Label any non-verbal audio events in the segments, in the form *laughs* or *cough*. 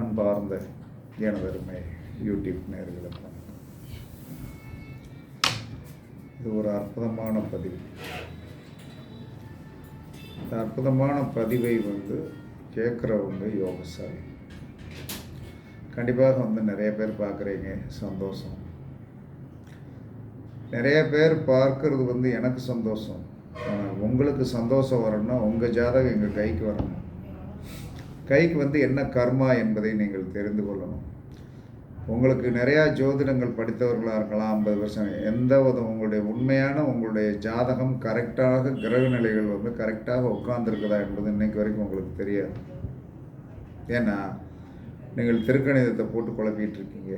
அன்பார்ந்த எனதருமை யூடியூப் நேர்களுக்கு இது ஒரு அற்புதமான பதிவு. இந்த அற்புதமான பதிவை வந்து கேட்குறவங்க யோகசாலி. கண்டிப்பாக வந்து நிறைய பேர் பார்க்குறீங்க சந்தோஷம். நிறைய பேர் பார்க்கறது வந்து எனக்கு சந்தோஷம். ஆனால் உங்களுக்கு சந்தோஷம் வரணும்னா உங்கள் ஜாதகம் எங்கள் கைக்கு வரணும்? கைக்கு வந்து என்ன கர்மா என்பதை நீங்கள் தெரிந்து கொள்ளணும். உங்களுக்கு நிறையா ஜோதிடங்கள் படித்தவர்களாக இருக்கலாம் ஐம்பது வருஷம் எந்த ஒரு உங்களுடைய உண்மையான உங்களுடைய ஜாதகம் கரெக்டாக கிரக நிலைகள் வந்து கரெக்டாக உட்கார்ந்துருக்குதா என்பது இன்னைக்கு வரைக்கும் உங்களுக்கு தெரியாது. ஏன்னா நீங்கள் திருக்கணிதத்தை போட்டு குழப்பிட்டு இருக்கீங்க.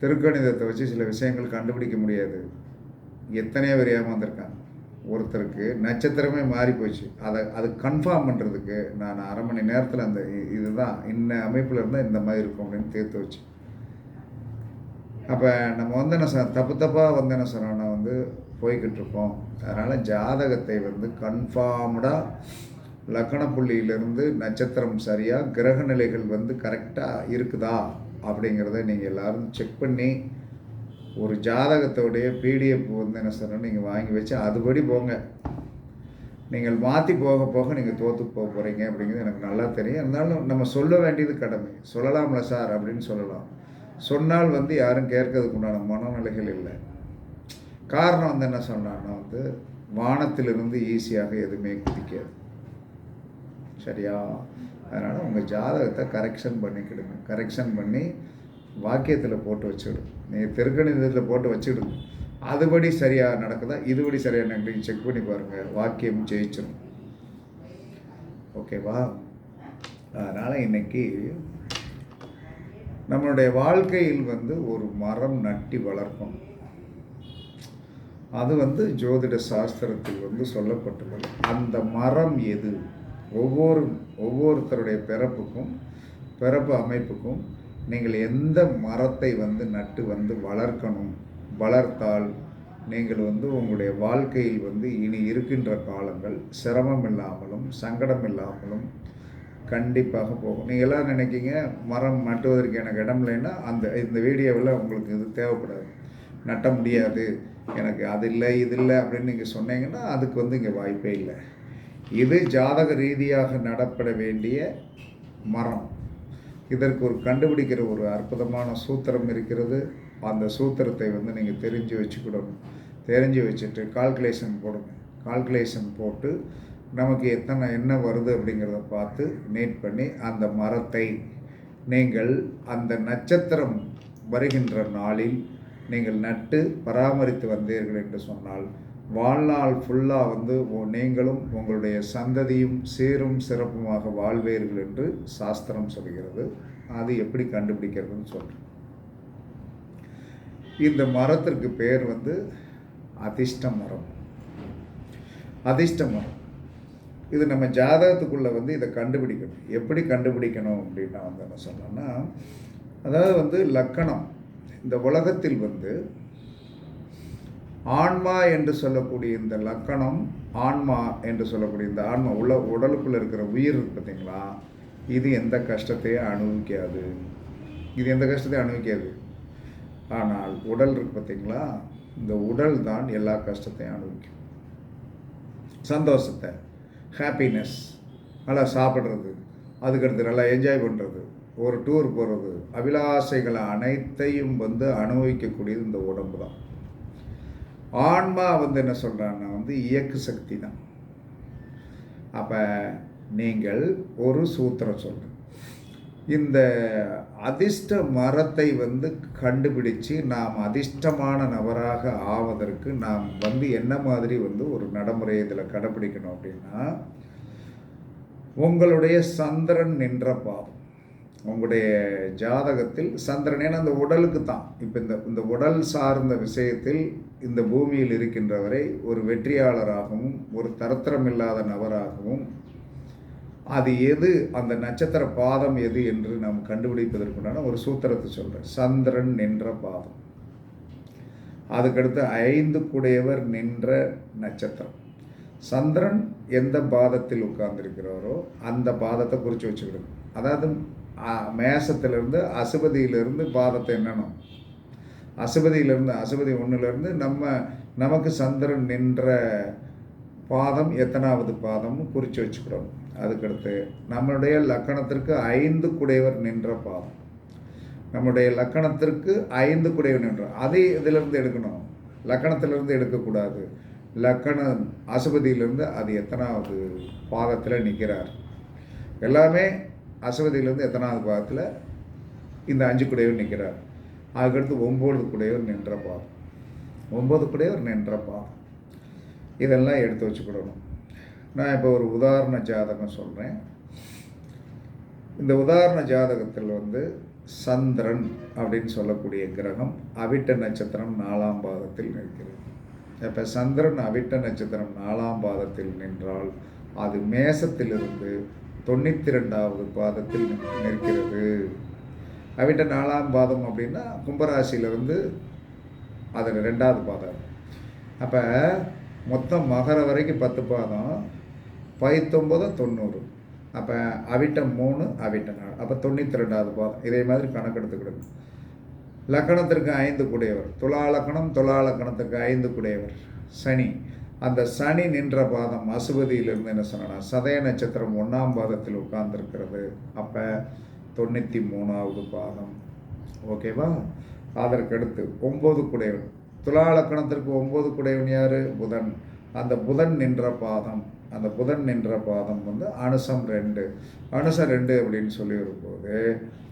திருக்கணிதத்தை வச்சு சில விஷயங்கள் கண்டுபிடிக்க முடியாது. எத்தனையோ பேர் ஏமாந்துருக்காங்க. ஒருத்தருக்கு நட்சத்திரமே மாறி போச்சு. அதை அது கன்ஃபார்ம் பண்ணுறதுக்கு நான் அரை மணி நேரத்தில் அந்த இதுதான் இன்ன அமைப்பில் இருந்தால் இந்த மாதிரி இருக்கும் அப்படின்னு தீர்த்து வச்சு. அப்போ நம்ம வந்து என்ன சார் தப்பு தப்பாக வந்து என்ன சொல்கிறோம்னா வந்து போய்கிட்டு இருக்கோம். அதனால் ஜாதகத்தை வந்து கன்ஃபார்ம்டாக லக்கண புள்ளியிலிருந்து நட்சத்திரம் சரியாக கிரக நிலைகள் வந்து கரெக்டாக இருக்குதா அப்படிங்கிறத நீங்கள் எல்லோரும் செக் பண்ணி ஒரு ஜாதகத்தோடைய பிடிஎஃப் வந்து என்ன சொல்கிறோம் நீங்கள் வாங்கி வச்சு அதுபடி போங்க. நீங்கள் மாற்றி போக போக நீங்கள் தோற்று போக போகிறீங்க அப்படிங்கிறது எனக்கு நல்லா தெரியும். இருந்தாலும் நம்ம சொல்ல வேண்டியது கடமை. சொல்லலாம்ல சார் அப்படின்னு சொல்லலாம். சொன்னால் வந்து யாரும் கேட்கறதுக்கு உண்டான மனநிலைகள் இல்லை. காரணம் வந்து என்ன சொன்னான்னா வந்து வானத்திலிருந்து ஈஸியாக எதுவுமே குதிக்காது. சரியா? அதனால் உங்கள் ஜாதகத்தை கரெக்ஷன் பண்ணிக்கிடுங்க. கரெக்ஷன் பண்ணி வாக்கியத்தில் போட்டு வச்சுடும் நீங்கள் திருக்கணிதத்தில் போட்டு வச்சுடும் அதுபடி சரியாக நடக்குதா? இதுபடி சரியாக நடக்குது? செக் பண்ணி பாருங்கள் வாக்கியம் ஜெயிச்சிடும் ஓகேவா அதனால் இன்னைக்கு நம்மளுடைய வாழ்க்கையில் வந்து ஒரு மரம் நட்டி வளர்ப்போம் அது வந்து ஜோதிட சாஸ்திரத்தில் வந்து சொல்லப்பட்டுள்ளது. அந்த மரம் எது? ஒவ்வொரு ஒவ்வொருத்தருடைய பிறப்புக்கும் பிறப்பு அமைப்புக்கும் நீங்கள் எந்த மரத்தை வந்து நட்டு வந்து வளர்க்கணும் வளர்த்தால் நீங்கள் வந்து உங்களுடைய வாழ்க்கையில் வந்து இனி இருக்கின்ற காலங்கள் சிரமம் இல்லாமலும் சங்கடம் இல்லாமலும் கண்டிப்பாக போகும். நீங்கள் எல்லாம் நினைக்கிங்க மரம் நட்டுவதற்கு எனக்கு இடம் இல்லைன்னா அந்த இந்த வீடியோவில் உங்களுக்கு இது தேவைப்படாது. நட்ட முடியாது. எனக்கு அது இல்லை இது இல்லை அப்படின்னு நீங்கள் சொன்னீங்கன்னா அதுக்கு வந்து இங்கே வாய்ப்பே இல்லை. இது ஜாதக ரீதியாக நடப்பட வேண்டிய மரம். இதற்கு ஒரு கண்டுபிடிக்கிற ஒரு அற்புதமான சூத்திரம் இருக்கிறது. அந்த சூத்திரத்தை வந்து நீங்கள் தெரிஞ்சு வச்சுக்கிடணும். தெரிஞ்சு வச்சுட்டு கால்குலேஷன் போடுங்க கால்குலேஷன் போட்டு நமக்கு எத்தனை என்ன வருது அப்படிங்கிறத பார்த்து நீட் பண்ணி அந்த மரத்தை நீங்கள் அந்த நட்சத்திரம் வருகின்ற நாளில் நீங்கள் நட்டு பராமரித்து வந்தீர்கள் என்று சொன்னால் வாழ்நாள் ஃபுல்லாக வந்து நீங்களும் உங்களுடைய சந்ததியும் சீரும் சிறப்புமாக வாழ்வீர்கள் என்று சாஸ்திரம் சொல்கிறது. அது எப்படி கண்டுபிடிக்கிறதுன்னு சொல்கிறேன் இந்த மரத்திற்கு பேர் வந்து அதிர்ஷ்ட மரம். அதிர்ஷ்ட மரம். இது நம்ம ஜாதகத்துக்குள்ளே வந்து இதை கண்டுபிடிக்கணும். எப்படி கண்டுபிடிக்கணும் அப்படின்னா வந்து என்ன சொன்னோன்னா அதாவது வந்து லக்கணம். இந்த உலகத்தில் வந்து ஆன்மா என்று சொல்லக்கூடிய இந்த லக்கணம் ஆன்மா என்று சொல்லக்கூடிய இந்த ஆன்மா உள்ள உடலுக்குள்ளே இருக்கிற உயிர் இருக்கு பார்த்தீங்களா? இது எந்த கஷ்டத்தையும் அனுபவிக்காது. இது எந்த கஷ்டத்தையும் அனுபவிக்காது. ஆனால் உடல் இருக்கு பார்த்தீங்களா? இந்த உடல் தான் எல்லா கஷ்டத்தையும் அனுபவிக்கும். சந்தோஷத்தை ஹாப்பினஸ் நல்லா சாப்பிட்றது அதுக்கடுத்து நல்லா என்ஜாய் பண்ணுறது ஒரு டூர் போகிறது அபிலாசைகளை அனைத்தையும் வந்து அனுபவிக்கக்கூடியது இந்த உடம்பு தான். ஆன்மா வந்து என்ன சொல்கிறான்னா வந்து இயக்கு சக்தி தான் அப்போ நீங்கள் ஒரு சூத்திரம் சொல்கிறேன் இந்த அதிர்ஷ்ட மரத்தை வந்து கண்டுபிடிச்சு நாம் அதிர்ஷ்டமான நபராக ஆவதற்கு நாம் வந்து என்ன மாதிரி வந்து ஒரு நடைமுறை இதில் கடைப்பிடிக்கணும் அப்படின்னா உங்களுடைய சந்திரன் நின்ற பாவம். உங்களுடைய ஜாதகத்தில் சந்திரன் ஏன்னா அந்த உடலுக்கு தான் இப்போ இந்த இந்த உடல் சார்ந்த விஷயத்தில் இந்த பூமியில் இருக்கின்றவரை ஒரு வெற்றியாளராகவும் ஒரு தரத்திரம் இல்லாத நபராகவும் அது எது அந்த நட்சத்திர பாதம் எது என்று நாம் கண்டுபிடிப்பதற்குண்டான ஒரு சூத்திரத்தை சொல்கிறேன் சந்திரன் நின்ற பாதம். அதுக்கடுத்து ஐந்து குடையவர் நின்ற நட்சத்திரம். சந்திரன் எந்த பாதத்தில் உட்கார்ந்துருக்கிறாரோ அந்த பாதத்தை குறித்து வச்சுக்கிடுங்க. அதாவது மேசத்திலிருந்து அசுபதியிலிருந்து பாதத்தை என்னணும் அசுபதியிலிருந்து அசுபதி ஒன்றுலேருந்து நம்ம நமக்கு சந்திரன் நின்ற பாதம் எத்தனாவது பாதம்னு குறித்து வச்சுக்கிறோம். அதுக்கடுத்து நம்மளுடைய லக்கணத்திற்கு ஐந்து குடையவர் நின்ற பாதம். நம்முடைய லக்கணத்திற்கு ஐந்து குடையவர் நின்ற அதை இதிலிருந்து எடுக்கணும். லக்கணத்திலிருந்து எடுக்கக்கூடாது. லக்கணம் அசுபதியிலிருந்து அது எத்தனாவது பாதத்தில் நிற்கிறார் எல்லாமே அசுபதியிலிருந்து எத்தனாவது பாதத்தில் இந்த அஞ்சு குடையவர் நிற்கிறார் அதுக்கடுத்து ஒம்பது கூடையவர் நின்ற பாதம். ஒம்பது கூடையவர் நின்ற பாதம். இதெல்லாம் எடுத்து வச்சுக்கிடணும். நான் இப்போ ஒரு உதாரண ஜாதகம் சொல்கிறேன் இந்த உதாரண ஜாதகத்தில் வந்து சந்திரன் அப்படின்னு சொல்லக்கூடிய கிரகம் அவிட்ட நட்சத்திரம் நாலாம் பாதத்தில் நிற்கிறது. இப்போ சந்திரன் அவிட்ட நட்சத்திரம் நாலாம் பாதத்தில் நின்றால் அது மேசத்திலிருந்து தொண்ணூற்றி ரெண்டாவது பாதத்தில் நிற்கிறது. அவிட்ட நாலாம் பாதம் அப்படின்னா கும்பராசியிலேருந்து அதில் ரெண்டாவது பாதம். அப்போ மொத்தம் மகர வரைக்கும் பத்து பாதம் பைத்தொம்பது தொண்ணூறு. அப்போ அவிட்டம் மூணு அவிட்டம் நாலு. அப்போ தொண்ணூற்றி ரெண்டாவது பாதம். இதே மாதிரி கணக்கெடுத்துக்கிடுங்க லக்கணத்திற்கு ஐந்து குடையவர். துலா லக்கணம் துலா லக்கணத்துக்கு ஐந்து குடையவர். சனி. அந்த சனி நின்ற பாதம் அசுபதியிலிருந்து என்ன சொன்னால் சதய நட்சத்திரம் ஒன்றாம் பாதத்தில் உட்கார்ந்துருக்கிறது. அப்போ தொண்ணூற்றி மூணாவது பாதம். ஓகேவா அதற்கடுத்து ஒம்பது குடையவன் துலா லக்கணத்திற்கு ஒம்பது குடையவன் யார்? புதன். அந்த புதன் நின்ற பாதம். அந்த புதன் நின்ற பாதம் வந்து அனுசம் ரெண்டு. அனுசம் ரெண்டு அப்படின்னு சொல்லி வரும்போது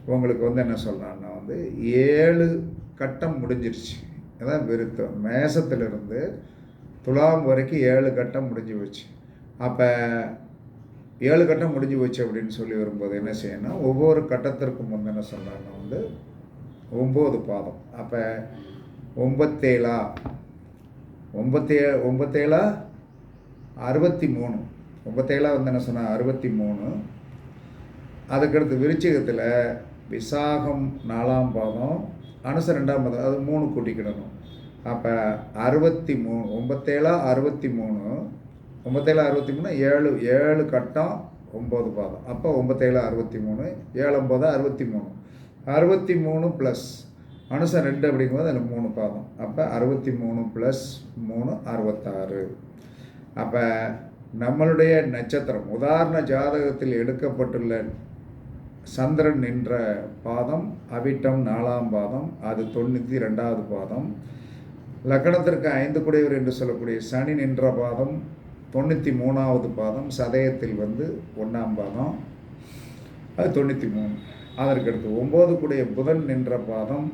உங்களுக்கு வந்து என்ன சொல்கிறான்னா வந்து ஏழு கட்டம் முடிஞ்சிருச்சு. அதான் விருத்தம். மேசத்திலிருந்து துலாம் வரைக்கும் ஏழு கட்டம் முடிஞ்சு போச்சு. அப்போ ஏழு கட்டம் முடிஞ்சு போச்சு அப்படின்னு சொல்லி வரும்போது என்ன செய்யணும் ஒவ்வொரு கட்டத்திற்கும் வந்து என்ன சொல்கிறாங்க வந்து ஒம்பது பாதம். அப்போ ஒம்பத்தேழா ஒம்பத்தே ஒம்பத்தேழா அறுபத்தி மூணு ஒம்பத்தேழா வந்து என்ன சொன்னால் அறுபத்தி மூணு அதுக்கடுத்து விருச்சிகத்தில் விசாகம் நாலாம் பாதம் அனுச ரெண்டாம் பாதம் அது மூணு கூட்டிக்கிடணும். அப்போ அறுபத்தி மூணு ஒம்பத்தேழா அறுபத்தி மூணு ஒம்பத்தேழு அறுபத்தி மூணு ஏழு ஏழு கட்டம் ஒம்பது பாதம். அப்போ ஒம்பத்தேழு அறுபத்தி மூணு ஏழு ஒம்பது அறுபத்தி மூணு. அறுபத்தி மூணு ப்ளஸ் அனுசம் ரெண்டு அப்படிங்கும்போது அதில் மூணு பாதம். அப்போ அறுபத்தி மூணு ப்ளஸ் மூணு அறுபத்தாறு. அப்போ நம்மளுடைய நட்சத்திரம் உதாரண ஜாதகத்தில் எடுக்கப்பட்டுள்ள சந்திரன் நின்ற பாதம் அவிட்டம் நாலாம் பாதம் அது தொண்ணூற்றி ரெண்டாவது பாதம். லக்கணத்திற்கு ஐந்து குடையவர் என்று சொல்லக்கூடிய சனி நின்ற பாதம் தொண்ணூற்றி மூணாவது பாதம் சதயத்தில் வந்து ஒன்றாம் பாதம். அது தொண்ணூற்றி மூணு. அதற்கடுத்து ஒம்பது கூடிய புதன் நின்ற பாதம்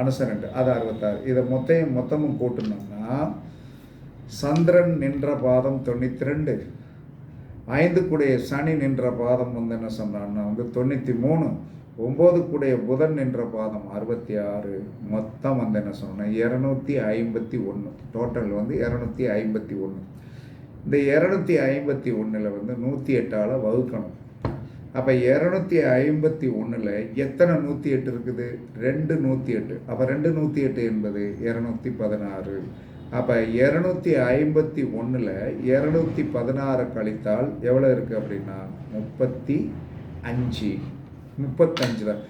அனுசரண்டு. அது அறுபத்தாறு. இதை மொத்தையும் மொத்தமும் கூட்டணும்னா சந்திரன் நின்ற பாதம் தொண்ணூற்றி ரெண்டு. ஐந்து கூடிய சனி நின்ற பாதம் வந்து என்ன சொன்னான்னா வந்து தொண்ணூற்றி மூணு. ஒம்பது கூடிய புதன் நின்ற பாதம் அறுபத்தி ஆறு. மொத்தம் வந்து என்ன சொன்னேன் இரநூத்தி ஐம்பத்தி ஒன்று. டோட்டல் வந்து இரநூத்தி ஐம்பத்தி ஒன்று. இந்த இரநூத்தி ஐம்பத்தி ஒன்றில் வந்து நூற்றி எட்டால் வகுக்கணும். அப்போ இரநூத்தி ஐம்பத்தி ஒன்றில் எத்தனை நூற்றி எட்டு இருக்குது? ரெண்டு நூற்றி எட்டு. அப்போ ரெண்டு நூற்றி எட்டு என்பது இரநூத்தி பதினாறு. அப்போ இரநூத்தி ஐம்பத்தி ஒன்றில் இரநூத்தி பதினாறு கழித்தால் எவ்வளோ இருக்குது அப்படின்னா? முப்பத்தி அஞ்சு. முப்பத்தஞ்சு தான்.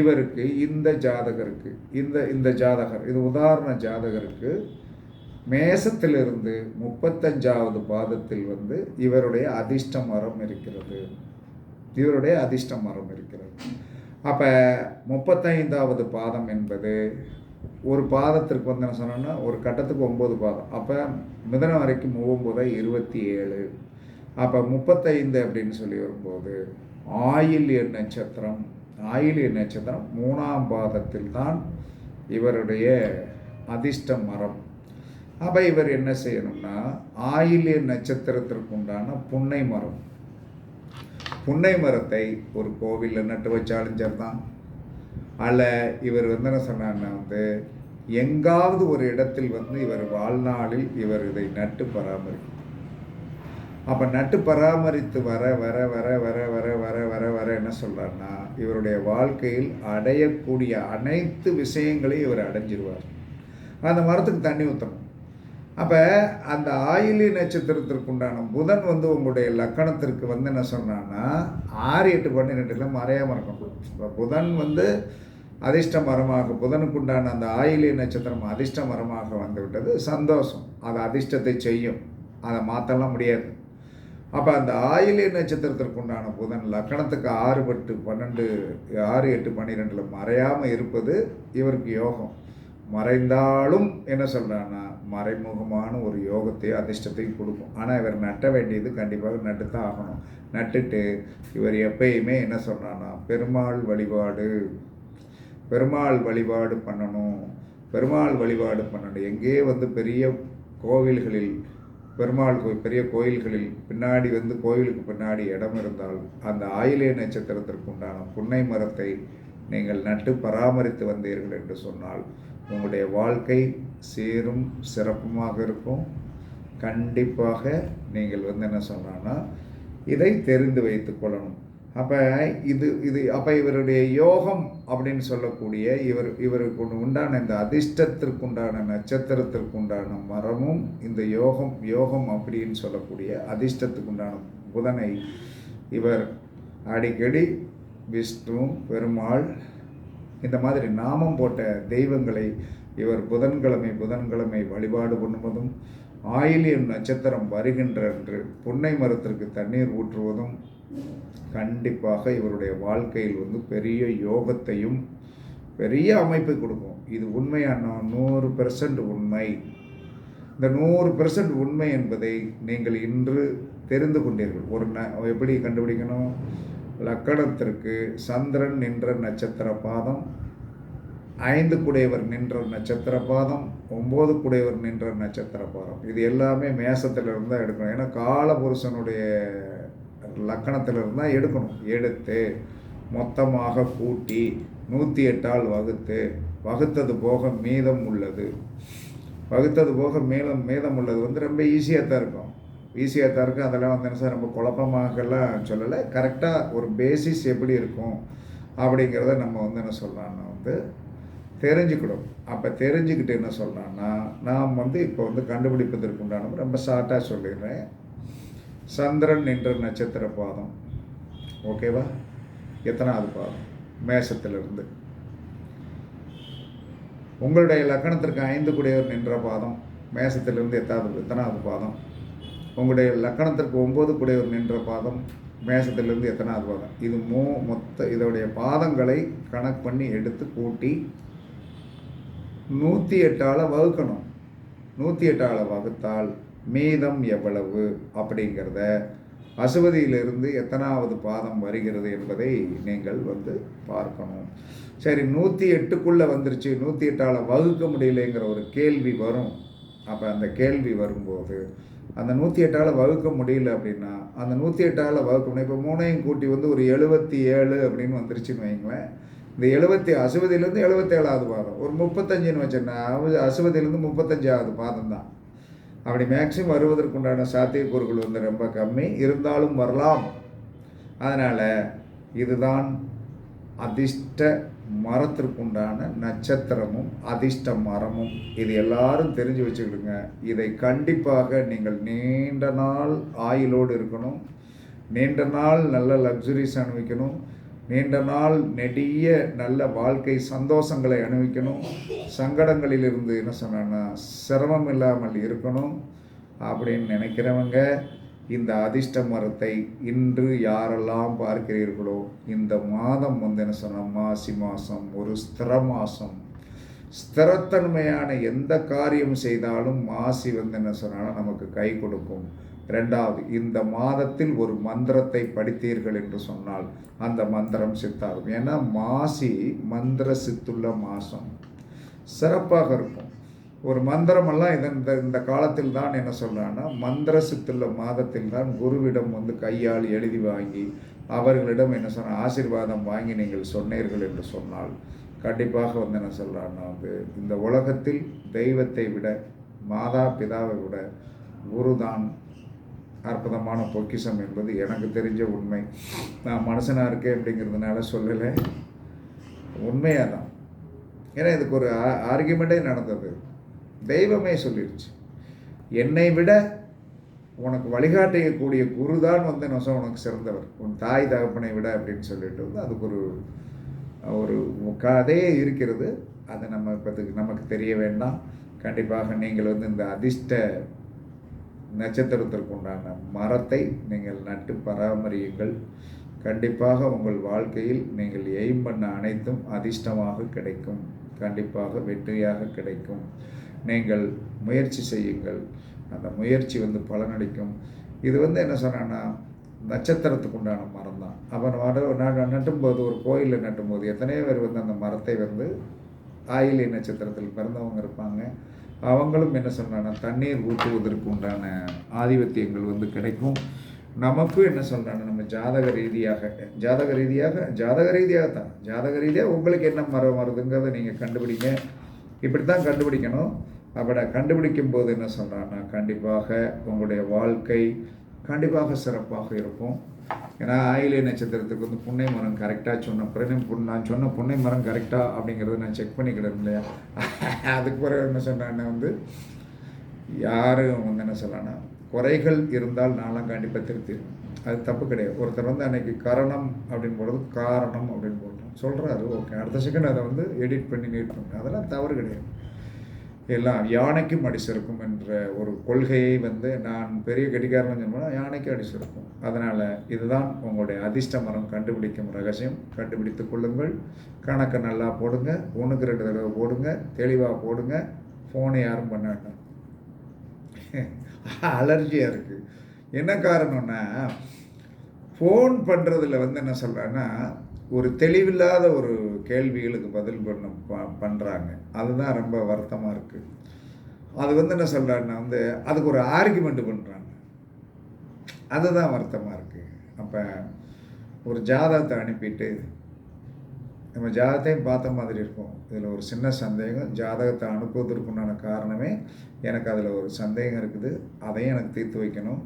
இவருக்கு இந்த ஜாதகருக்கு இந்த இந்த ஜாதகர் இது உதாரண ஜாதகருக்கு மேசத்திலிருந்து முப்பத்தஞ்சாவது பாதத்தில் வந்து இவருடைய அதிர்ஷ்ட மரம் இருக்கிறது. இவருடைய அதிர்ஷ்ட மரம் இருக்கிறது. அப்போ முப்பத்தைந்தாவது பாதம் என்பது ஒரு பாதத்திற்கு வந்து என்ன சொன்னோன்னா ஒரு கட்டத்துக்கு ஒம்பது பாதம். அப்போ மிதனம் வரைக்கும் ஒம்பது இருபத்தி ஏழு அப்போ முப்பத்தைந்து அப்படின்னு சொல்லி வரும்போது ஆயில்ய நட்சத்திரம் ஆயில்ய நட்சத்திரம் மூணாம் பாதத்தில் தான் இவருடைய அதிர்ஷ்ட மரம். அப்போ இவர் என்ன செய்யணும்னா ஆயில்ய நட்சத்திரத்திற்கு உண்டான புன்னை மரம். புன்னை மரத்தை ஒரு கோவிலில் நட்டு வச்சாலும் சரிதான் அல்ல இவர் வந்து என்ன சொன்னார்னா வந்து எங்காவது ஒரு இடத்தில் வந்து இவர் வாழ்நாளில் இவர் இதை நட்டு பராமரிக்கும். அப்போ நட்டு பராமரித்து வர வர வர வர வர வர வர வர என்ன சொல்கிறாருன்னா இவருடைய வாழ்க்கையில் அடையக்கூடிய அனைத்து விஷயங்களையும் இவர் அடைஞ்சிருவார். அந்த மரத்துக்கு தண்ணி ஊற்றணும் அப்போ அந்த ஆயிலி நட்சத்திரத்திற்கு உண்டான புதன் வந்து உங்களுடைய லக்கணத்திற்கு வந்து என்ன சொன்னான்னா ஆறு எட்டு பன்னிரெண்டுல மறையாமல் இருக்கணும். இப்போ புதன் வந்து அதிர்ஷ்ட மரமாக புதனுக்கு உண்டான அந்த ஆயிலி நட்சத்திரம் அதிர்ஷ்ட மரமாக வந்து விட்டது. சந்தோஷம். அது அதிர்ஷ்டத்தை செய்யும். அதை மாற்றலாம் முடியாது. அப்போ அந்த ஆயிலிய நட்சத்திரத்திற்கு உண்டான புதன் லக்கணத்துக்கு ஆறு பட்டு பன்னெண்டு ஆறு எட்டு பன்னிரெண்டில் மறையாமல் இருப்பது இவருக்கு யோகம். மறைந்தாலும் என்ன சொல்கிறான்னா மறைமுகமான ஒரு யோகத்தையும் அதிர்ஷ்டத்தையும் கொடுக்கும். ஆனால் இவர் நட்ட வேண்டியது கண்டிப்பாக நட்டு தான் ஆகணும். நட்டுட்டு இவர் எப்பயுமே என்ன சொல்கிறான்னா பெருமாள் வழிபாடு பெருமாள் வழிபாடு பண்ணணும் பெருமாள் வழிபாடு பண்ணணும். எங்கே வந்து பெரிய கோவில்களில் பெருமாள் கோயில் பெரிய கோயில்களில் பின்னாடி வந்து கோயிலுக்கு பின்னாடி இடம் இருந்தால் அந்த ஆயிலே நட்சத்திரத்திற்கு உண்டான புன்னை மரத்தை நீங்கள் நட்டு பராமரித்து வந்தீர்கள் என்று சொன்னால் உங்களுடைய வாழ்க்கை சீரும் சிறப்புமாக இருக்கும். கண்டிப்பாக நீங்கள் வந்து என்ன சொன்னான்னா இதை தெரிந்து வைத்து கொள்ளணும். அப்போ இது இது அப்போ இவருடைய யோகம் அப்படின்னு சொல்லக்கூடிய இவர் இவருக்கு உண்டான இந்த அதிர்ஷ்டத்திற்குண்டான நட்சத்திரத்திற்குண்டான மரமும் இந்த யோகம் யோகம் அப்படின்னு சொல்லக்கூடிய அதிர்ஷ்டத்துக்கு உண்டான புதனை இவர் அடிக்கடி விஷ்ணு பெருமாள் இந்த மாதிரி நாமம் போட்ட தெய்வங்களை இவர் புதன்கிழமை புதன்கிழமை வழிபாடு பண்ணுவதும் ஆயிலியம் நட்சத்திரம் வருகின்ற என்று புன்னை மரத்திற்கு தண்ணீர் ஊற்றுவதும் கண்டிப்பாக இவருடைய வாழ்க்கையில் வந்து பெரிய யோகத்தையும் பெரிய அமைப்பை கொடுக்கும். இது உண்மையான நூறு பெர்சன்ட் உண்மை. இந்த நூறு பெர்சன்ட் உண்மை என்பதை நீங்கள் இன்று தெரிந்து கொண்டீர்கள். ஒரு ந எப்படி கண்டுபிடிக்கணும்? லக்கணத்திற்கு சந்திரன் நின்ற நட்சத்திர பாதம் ஐந்து குடையவர் நின்ற நட்சத்திர பாதம் ஒம்பது குடையவர் நின்ற நட்சத்திர பாதம். இது எல்லாமே மேசத்தில் இருந்தால் எடுக்கணும். ஏன்னா காலபுருஷனுடைய லக்கணத்தில் இருந்தால் எடுக்கணும். எடுத்து மொத்தமாக கூட்டி நூற்றி எட்டால் வகுத்து வகுத்தது போக மீதம் உள்ளது. வகுத்தது போக மேலும் மீதம் உள்ளது வந்து ரொம்ப ஈஸியாக தான் இருக்கும். ஈஸியாக தான் இருக்கும் அதெல்லாம் வந்து என்ன சார் ரொம்ப குழப்பமாகலாம் சொல்லலை. கரெக்டாக ஒரு பேசிஸ் எப்படி இருக்கும் அப்படிங்கிறத நம்ம வந்து என்ன சொல்லலாம்னா வந்து தெரிஞ்சுக்கிடும் அப்போ தெரிஞ்சுக்கிட்டு என்ன சொல்லலாம்னா நாம் வந்து இப்போ வந்து கண்டுபிடிப்பதற்கு உண்டான ரொம்ப ஷார்ட்டாக சொல்லிடுறேன். சந்திரன் என்ற நட்சத்திர பாதம். ஓகேவா எத்தனாவது பாதம்? மேசத்திலிருந்து உங்களுடைய லக்கணத்திற்கு ஐந்து கூடியவர் நின்ற பாதம். மேசத்திலிருந்து எத்தாவது எத்தனாவது பாதம்? உங்களுடைய லக்கணத்திற்கு ஒம்பது குடையவர் நின்ற பாதம் மேசத்திலிருந்து எத்தனாவது பாதம்? இது மூ மொத்த இதோடைய பாதங்களை கணக்கு பண்ணி எடுத்து கூட்டி நூற்றி எட்டால் வகுக்கணும். நூற்றி எட்டால் வகுத்தால் மீதம் எவ்வளவு அப்படிங்கிறத அசுவதியிலிருந்து எத்தனாவது பாதம் வருகிறது என்பதை நீங்கள் வந்து பார்க்கணும். சரி நூற்றி எட்டுக்குள்ளே வந்துருச்சு. நூற்றி எட்டால் வகுக்க முடியலைங்கிற ஒரு கேள்வி வரும். அப்போ அந்த கேள்வி வரும்போது அந்த நூற்றி எட்டால் வகுக்க முடியல அப்படின்னா அந்த நூற்றி எட்டால் வகுக்க முடியும் இப்போ மூணையும் கூட்டி வந்து ஒரு எழுபத்தி ஏழு அப்படின்னு வந்துருச்சுன்னு வைங்களேன் இந்த எழுபத்தி அசுபதியிலேருந்து எழுபத்தேழாவது பாதம். ஒரு முப்பத்தஞ்சுன்னு வச்சேன்னா அசுபதியிலேருந்து முப்பத்தஞ்சாவது பாதம் தான். அப்படி மேக்சிமம் வருவதற்குண்டான சாத்தியக்கூறுகள் வந்து ரொம்ப கம்மி. இருந்தாலும் வரலாம். அதனால் இதுதான் அதிர்ஷ்ட மரத்திற்குண்டான நட்சத்திரமும் அதிர்ஷ்ட மரமும். இது எல்லாரும் தெரிஞ்சு வச்சுக்கிடுங்க. இதை கண்டிப்பாக நீங்கள் நீண்ட நாள் ஆயுளோடு இருக்கணும். நீண்ட நாள் நல்ல லக்ஸுரிஸ் அனுபவிக்கணும் நீண்ட நாள் நெடிய நல்ல வாழ்க்கை சந்தோஷங்களை அனுபவிக்கணும் சங்கடங்களிலிருந்து என்ன சொன்னா சிரமம் இல்லாமல் இருக்கணும் அப்படின்னு நினைக்கிறவங்க இந்த அதிர்ஷ்ட மரத்தை இன்று யாரெல்லாம் பார்க்கிறீர்களோ இந்த மாதம் வந்து என்ன சொன்னால் மாசி மாதம் ஒரு ஸ்திர மாதம் ஸ்திரத்தன்மையான எந்த காரியம் செய்தாலும் மாசி வந்து என்ன சொன்னாலும் நமக்கு கை கொடுக்கும். ரெண்டாவது இந்த மாதத்தில் ஒரு மந்திரத்தை படித்தீர்கள் என்று சொன்னால் அந்த மந்திரம் சித்தாகும் ஏன்னா மாசி மந்திர சித்துள்ள மாதம் சிறப்பாக இருக்கும். ஒரு மந்திரமெல்லாம் இதன் இந்த இந்த காலத்தில் தான் என்ன சொல்கிறான்னா மந்திர சித்துள்ள மாதத்தில் தான் குருவிடம் வந்து கையால் எழுதி வாங்கி அவர்களிடம் என்ன சொன்ன ஆசீர்வாதம் வாங்கி நீங்கள் சொன்னீர்கள் என்று சொன்னால் கண்டிப்பாக வந்து என்ன சொல்கிறான்னா வந்து இந்த உலகத்தில் தெய்வத்தை விட மாதா பிதாவை விட குருதான் அற்புதமான பொக்கிஷம் என்பது எனக்கு தெரிஞ்ச உண்மை. நான் மனுஷனாக இருக்கேன் அப்படிங்கிறதுனால சொல்லலை. உண்மையாக தான். ஏன்னா இதுக்கு ஒரு ஆர்கியூமெண்ட்டே நடந்தது. தெய்வமே சொல்லிடுச்சு என்னை விட உனக்கு வழிகாட்டக்கூடிய குரு தான் வந்து என்ன உனக்கு சிறந்தவர். உன் தாய் தகப்பனை விட அப்படின்னு சொல்லிட்டு வந்து அதுக்கு ஒரு ஒரு கதையே இருக்கிறது. அது நம்ம இப்போதுக்கு நமக்கு தெரிய வேண்டாம். கண்டிப்பாக நீங்கள் வந்து இந்த அதிர்ஷ்ட நட்சத்திரத்திற்கு உண்டான மரத்தை நீங்கள் நட்டு பராமரியுங்கள். கண்டிப்பாக உங்கள் வாழ்க்கையில் நீங்கள் எய்ம் பண்ண அனைத்தும் அதிர்ஷ்டமாக கிடைக்கும். கண்டிப்பாக வெற்றியாக கிடைக்கும். நீங்கள் முயற்சி செய்யுங்கள். அந்த முயற்சி வந்து பலனளிக்கும். இது வந்து என்ன சொன்னான்னா நட்சத்திரத்துக்கு உண்டான மரம் தான் அவன் வர நட்டும்போது ஒரு கோயிலில் நட்டும்போது எத்தனையோ பேர் வந்து அந்த மரத்தை வந்து ஆயிலை நட்சத்திரத்தில் பிறந்தவங்க இருப்பாங்க. அவங்களும் என்ன சொன்னான்னா தண்ணீர் ஊற்றுவதற்கு உண்டான ஆதிபத்தியங்கள் வந்து கிடைக்கும். நமக்கும் என்ன சொல்கிறாங்க நம்ம ஜாதக ரீதியாக ஜாதக ரீதியாக ஜாதக ரீதியாக தான். ஜாதக ரீதியாக உங்களுக்கு என்ன மரம் வருதுங்கிறத நீங்கள் கண்டுபிடிங்க. இப்படி தான் கண்டுபிடிக்கணும். அவனை கண்டுபிடிக்கும் போது என்ன சொல்கிறான்னா கண்டிப்பாக உங்களுடைய வாழ்க்கை கண்டிப்பாக சிறப்பாக இருக்கும். ஏன்னா ஆயிலை நட்சத்திரத்துக்கு வந்து புன்னை மரம் கரெக்டாக சொன்ன பிறகு நான் சொன்ன புன்னை மரம் கரெக்டாக அப்படிங்கிறத நான் செக் பண்ணிக்கிட்டேன் இல்லையா? அதுக்கு பிறகு என்ன சொன்னேன்னா வந்து யாரும் வந்து என்ன சொல்லலாம் குறைகள் இருந்தால் நான்லாம் கண்டிப்பாக திருத்திடுவேன் அது தப்பு கிடையாது. ஒருத்தர் வந்து அன்னைக்கு கரணம் அப்படின்னு போடுறது காரணம் அப்படின்னு போட்டோம் சொல்கிறாரு ஓகே. அடுத்த செகண்ட் அதை வந்து எடிட் பண்ணி நீட் பண்ணுறேன் அதெல்லாம் தவறு கிடையாது. எல்லாம் யானைக்கும் அடிச்சிருக்கும் என்ற ஒரு கொள்கையை வந்து நான் பெரிய கடிகாரம் சொன்னால் யானைக்கு அடிச்சிருக்கும் அதனால் இதுதான் உங்களுடைய அதிர்ஷ்ட மரம். கண்டுபிடிக்கும் ரகசியம். கண்டுபிடித்து கொள்ளுங்கள். கணக்கை நல்லா போடுங்க. ஒன்றுக்கு ரெண்டு தடவை போடுங்க. தெளிவாக போடுங்க. ஃபோனை யாரும் பண்ண வேண்டாம். *laughs* அலர்ஜியாக இருக்குது என்ன காரணம்னா ஃபோன் பண்ணுறதுல வந்து என்ன சொல்கிறேன்னா ஒரு தெளிவில்லாத ஒரு கேள்விகளுக்கு பதில் பண்ண ப பண்ணுறாங்க அதுதான் ரொம்ப வருத்தமாக இருக்குது அது வந்து என்ன சொல்கிறாங்கன்னா வந்து அதுக்கு ஒரு ஆர்குமெண்ட் பண்ணுறாங்க அதுதான் வருத்தமாக இருக்குது அப்போ ஒரு ஜாதகத்தை அனுப்பிட்டு நம்ம ஜாதகத்தையும் பார்த்த மாதிரி இருக்கும். இதில் ஒரு சின்ன சந்தேகம் ஜாதகத்தை அனுப்புவதற்குண்டான காரணமே எனக்கு அதில் ஒரு சந்தேகம் இருக்குது. அதையும் எனக்கு தீர்த்து வைக்கணும்.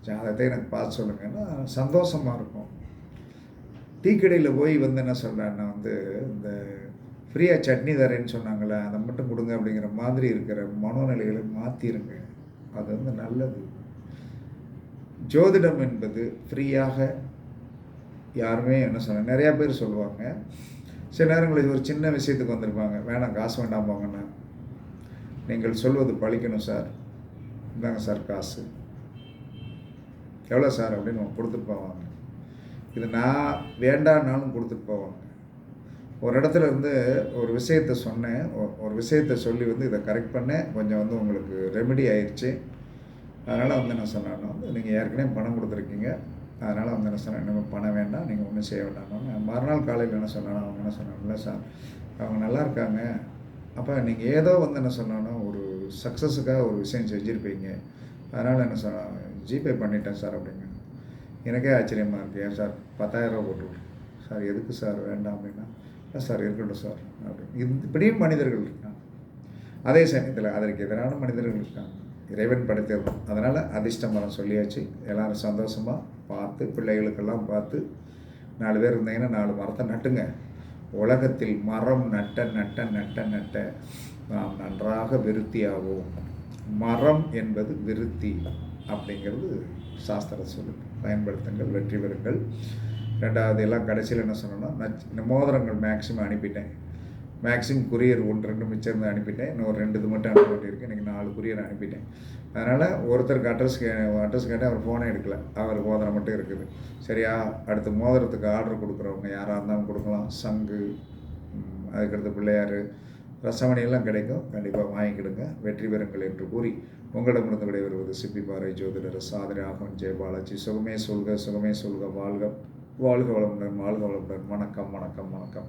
ஜாதகத்தை எனக்கு பார்த்து சொல்லுங்கன்னா சந்தோஷமாக இருக்கும். டீ கடையில் போய் வந்து என்ன சொல்கிறேன்னா வந்து இந்த ஃப்ரீயாக சட்னி தரேன்னு சொன்னாங்களே அதை மட்டும் கொடுங்க அப்படிங்கிற மாதிரி இருக்கிற மனோநிலைகளை மாற்றிருங்க அது வந்து நல்லது. ஜோதிடம் என்பது ஃப்ரீயாக யாருமே என்ன சொல்ல நிறையா பேர் சொல்லுவாங்க. சில நேரங்களில் ஒரு சின்ன விஷயத்துக்கு வந்திருப்பாங்க. வேணாம் காசு வேண்டாம் போங்கண்ணா நீங்கள் சொல்வது பழிக்கணும் சார். இந்தாங்க சார் காசு. எவ்வளோ சார் அப்படின்னு கொடுத்துட்டு போவாங்க. இது நான் வேண்டான்னாலும் கொடுத்துட்டு போவாங்க. ஒரு இடத்துல இருந்து ஒரு விஷயத்த சொன்னேன். ஒரு விஷயத்த சொல்லி வந்து இதை கரெக்ட் பண்ணேன். கொஞ்சம் வந்து உங்களுக்கு ரெமெடி ஆயிடுச்சு அதனால் வந்து என்ன சொன்னான்னா வந்து நீங்கள் ஏற்கனவே பணம் கொடுத்துருக்கீங்க. அதனால் வந்து என்ன சொன்னேன் இன்னும் பணம் வேண்டாம். நீங்கள் ஒன்றும் செய்ய வேண்டாம் மறுநாள் காலையில் என்ன சொன்னாலும் அவங்க என்ன சொன்னாங்க இல்லை சார் அவங்க நல்லா இருக்காங்க. அப்போ நீங்கள் ஏதோ வந்து என்ன சொன்னாலும் ஒரு சக்ஸஸுக்காக ஒரு விஷயம் செஞ்சுருப்பீங்க. அதனால் என்ன சொன்னாங்க ஜிபே பண்ணிட்டேன் சார் அப்படிங்க எனக்கே ஆச்சரியமாக இருக்குது ஏன் சார்? பத்தாயிரரூபா போட்டு சார் எதுக்கு சார்? வேண்டாம் அப்படின்னா சார் இருக்கட்டும் சார். அப்படின்னு இது இப்படியும் மனிதர்கள் இருக்காங்க. அதே சமயத்தில் அதற்கு எதிரான மனிதர்கள் இருக்காங்க. இறைவன் படைத்திருக்கும் அதனால் அதிர்ஷ்ட மரம் சொல்லியாச்சு. எல்லோரும் சந்தோஷமாக பார்த்து பிள்ளைகளுக்கெல்லாம் பார்த்து நாலு பேர் இருந்தீங்கன்னா நாலு மரத்தை நட்டுங்க. உலகத்தில் மரம் நட்ட நட்ட நட்ட நட்ட நாம் நன்றாக விருத்தியாகும் மரம் என்பது விருத்தி அப்படிங்கிறது சாஸ்திர சொல்லுங்கள் பயன்படுத்துங்கள் வெற்றி பெறுங்கள். ரெண்டாவது எல்லாம் கடைசியில் என்ன சொன்னோன்னா நச் மோதிரங்கள் மேக்ஸிமம் அனுப்பிட்டேன். மேக்ஸிமம் குரியர் ஒன்று ரெண்டு மிச்சம் இருந்து அனுப்பிட்டேன். இன்னும் ஒரு ரெண்டு இது மட்டும் அனுப்ப வேண்டியிருக்கு. இன்றைக்கி நாலு குரியர் அனுப்பிட்டேன். அதனால் ஒருத்தருக்கு அட்ரஸ் கே அட்ரஸ் கேட்டால் அவர் ஃபோனே எடுக்கல. அவர் மோதிரம் மட்டும் இருக்குது. சரியா? அடுத்து மோதிரத்துக்கு ஆர்டர் கொடுக்குறவங்க யாராக இருந்தாலும் கொடுக்கலாம். சங்கு அதுக்கடுத்து பிள்ளையார் ரசமணியெல்லாம் கிடைக்கும். கண்டிப்பாக வாங்கிக்கிடுங்க வெற்றி பெறுங்கள் என்று கூறி உங்களிடமிருந்து விடைபெறுவது சிப்பி பாறை ஜோதிடர் சாதனை ஆகவன் ஜெயபாலாஜி சுகமே சொல்க சுகமே சொல்க. வாழ்க வாழ்க வளமுடன் வாழ்க வளமுடன். வணக்கம் வணக்கம் வணக்கம்.